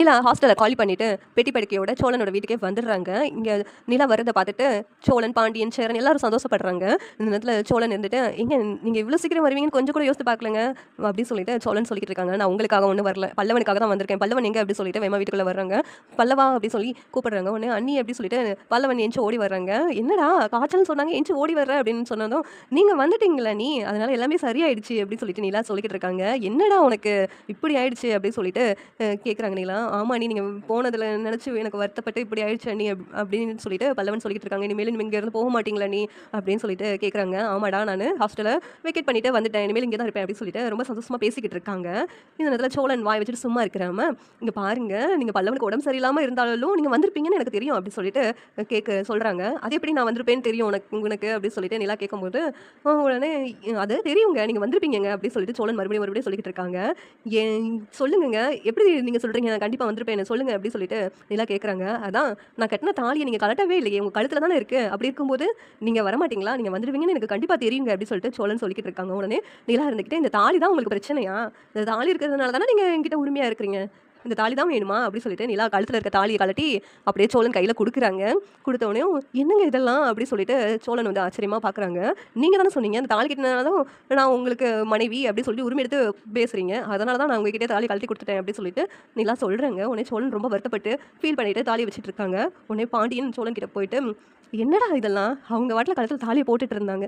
நிலா ஹாஸ்டலை காலி பண்ணிட்டு பெட்டி படுக்கையோட சோழனோட வீட்டுக்கே வந்துடுறாங்க. இங்கே நிலா வரதை பார்த்துட்டு சோழன் பாண்டியன் சேரன் எல்லாரும் சந்தோஷப்படுறாங்க. இந்த நேரத்தில் சோழன் இருந்துட்டு இங்கே நீங்கள் இவ்வளோ சீக்கிரம் வருவீங்கன்னு கொஞ்சம் கூட யோசித்து பார்க்கலங்க அப்படின்னு சொல்லிட்டு சோழன் சொல்லிட்டு இருக்காங்க. நான் உங்களுக்காக ஒன்றும் வரல. பல்லவனுக்காக தான் வந்திருக்கேன். பல்லவன் எங்கே? அப்படி சொல்லிட்டு வேமா வீட்டுக்குள்ளே வர்றாங்க. பல்லவா? அப்படி சொல்லி கூப்பிடுறாங்க. உடனே அண்ணி அப்படி சொல்லிட்டு பல்லவன் எஞ்சி ஓடி வர்றாங்க. என்னடா காய்ச்சல் சொன்னாங்க. எஞ்சி ஓடி வர்ற? அப்படின்னு சொன்னதும் நீங்கள் வந்துட்டீங்களா நீ? அதனால எல்லாமே சரியாயிடுச்சு. அப்படின்னு சொல்லிட்டு நிலா சொல்லிக்கிட்டு இருக்காங்க. என்னடா உனக்கு இப்படி ஆயிடுச்சு? அப்படின்னு சொல்லிட்டு கேட்குறாங்க நீலா. ஆமாம் நீ நீங்கள் போனதில் நினச்சி எனக்கு வருத்தப்பட்டு இப்படி ஆயிடுச்சு நீ அப்படின்னு சொல்லிட்டு பல்லவன் சொல்லிட்டு இருக்காங்க. இனிமேல் நீங்கள் இங்கேருந்து போக மாட்டீங்களா நீ? அப்படின்னு சொல்லிட்டு கேட்குறாங்க ஆமாடா நான் ஹாஸ்டலை வெக்கேட் பண்ணிட்டு வந்துட்டேன். இனிமேல் இங்கே தான் இருப்பேன் அப்படின்னு சொல்லிட்டு ரொம்ப சந்தோஷமாக பேசிக்கிட்டு இருக்காங்க. இந்த நேரத்தில் சோழன் வாய் வச்சுட்டு சும்மா இருக்கிறாம இங்கே பாருங்க நீங்கள் பல்லவனுக்கு உடம்பு சரியில்லாமல் இருந்தாலும் நீங்கள் வந்திருப்பீங்கன்னு எனக்கு தெரியும் அப்படின்னு சொல்லிட்டு கேட்க சொல்கிறாங்க அது எப்படி நான் வந்திருப்பேன்னு தெரியும் உனக்கு உனக்கு? அப்படின்னு சொல்லிட்டு நிலா கேட்கும்போது உடனே அது தெரியுங்க நீங்கள் வந்திருப்பீங்க அப்படின்னு சொல்லிட்டு சோழன் மறுபடியும் மறுபடியும் சொல்லிக்கிட்டு இருக்காங்க. ஏன் சொல்லுங்கங்க எப்படி நீங்கள் சொல்கிறீங்க நான் கண்டிப்பாக வந்திருப்பேன். சொல்லுங்க அப்படின்னு சொல்லிட்டு நிலா கேட்குறாங்க அதான் நான் கட்டின தாலியை நீங்கள் கலட்டவே இல்லையே உங்கள் கழுத்தில் தானே இருக்குது அப்படி இருக்கும்போது நீங்கள் வரமாட்டீங்களா? நீங்கள் வந்துடுவீங்கன்னு எனக்கு கண்டிப்பாக தெரியுங்க அப்படின்னு சொல்லிட்டு சோழன் சொல்லிக்கிட்டு இருக்காங்க. உடனே நிலா இருந்துக்கிட்டே இந்த தாலி தான் உங்களுக்கு பிரச்சனையா? இந்த தாலி இருக்கிறதுனால தானே நீங்கள் என்கிட்ட உரிமையாக இருக்கிறீங்க? இந்த தாலி தான் வேணுமா? அப்படின்னு சொல்லிட்டு நிலா கழுத்தில் இருக்க தாலியை கலட்டி அப்படியே சோழன் கையில் கொடுக்குறாங்க. கொடுத்த உடனே என்னங்க இதெல்லாம்? அப்படி சொல்லிட்டு சோழன் வந்து ஆச்சரியமாக பார்க்குறாங்க நீங்கள் தானே சொன்னீங்க அந்த தாலி கட்டினால நான் உங்களுக்கு மனைவி அப்படின்னு சொல்லி உரிமை எடுத்து பேசுகிறீங்க அதனால தான் நான் உங்ககிட்டே தாலி கழட்டி கொடுத்துட்டேன் அப்படின்னு சொல்லிட்டு நிலா சொல்கிறாங்க உடனே சோழன் ரொம்ப வருத்தப்பட்டு ஃபீல் பண்ணிட்டு தாலி வச்சுட்டு இருக்காங்க. உடனே பாண்டியன் சோழன் கிட்ட போயிட்டு என்னடா இதெல்லாம்? அவங்க வாட்டில் கழுத்தில் தாலியை போட்டுட்டு இருந்தாங்க.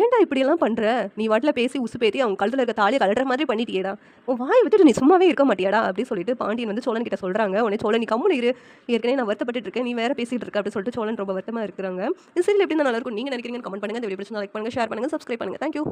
ஏன்டா இப்படியெல்லாம் பண்ணுற நீ வாட்டில் பேசி உசு பேத்தி அவங்க கழுத்தில் இருக்க தாலியை கழட்டுற மாதிரி பண்ணிட்டியேடா. உன் வாயை விட்டுட்டு நீ சும்மாவே இருக்க மாட்டியாடா? அப்படி சொல்லிட்டு பாண்டியன் வந்து சோழன் கிட்ட சொல்கிறாங்க உடனே சோழன் நீ கம்முனு இரு. ஏற்கனவே நான் வருத்தப்பட்டு இருக்கேன். நீ வேற பேசிட்டு இருக்க அப்படின்னு சொல்லிட்டு சோழன் ரொம்ப வருத்தமாக இருக்கிறாங்க. இந்த சீரியல் எப்படி நல்லா இருக்கும்? நீங்கள் நினைக்கிறீங்கன்னு கமெண்ட் பண்ணுங்கள் இந்த வீடியோ பிடிச்சி லைக் பண்ணுங்க ஷேர் பண்ணுங்க சப்ஸ்கிரைப் பண்ணுங்கள் தேங்க்யூ